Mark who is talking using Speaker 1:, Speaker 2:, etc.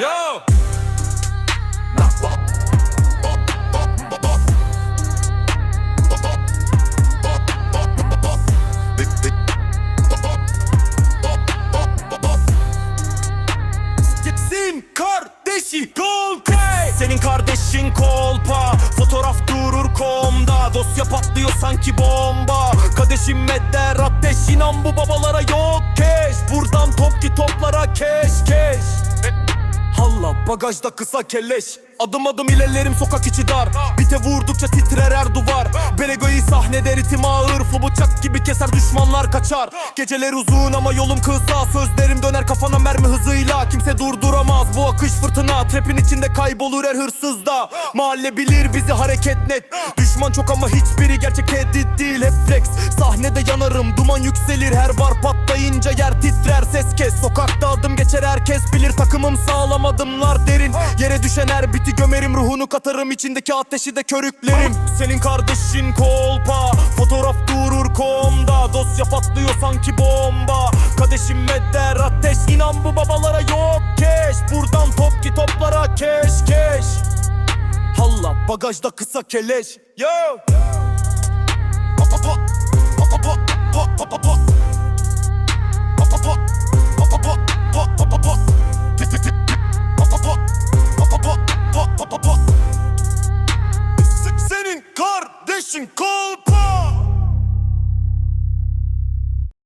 Speaker 1: Yo! Senin kardeşin kolpa. Fotoğraf durur komda. Dosya patlıyor sanki bomba. Kardeşim medder ateş İnan bu babalara yok keş bagajda kısa keleş Adım adım ilerlerim sokak içi dar. Bite vurdukça titrer her duvar. Belegoyu sahnede ritim ağır. Flu bıçak gibi keser düşmanlar kaçar. Geceler uzun ama yolum kısa. Sözlerim döner kafana mermi hızıyla. Kimse durduramaz bu akış fırtına. Trapin içinde kaybolur her hırsız da Mahalle bilir bizi hareket net. Düşman çok ama hiçbiri gerçek tehdit değil. Hep flex sahnede yanarım Duman yükselir. Her bar patlayınca yer titrer. Ses kes sokakta adım geçer. Herkes bilir Takımım sağlam adımlar derin. Yere düşen her biti gömerim. Ruhunu katarım içindeki ateşi de körüklerim. Senin kardeşin kolpa Fotoğraf durur komda. Dosya patlıyor sanki bomba. Kadeşim medder ateş. İnan bu babalara yok keş. Buradan top ki toplara keş keş. Halla bagajda kısa keleş. Yo! Pa, Christian. Go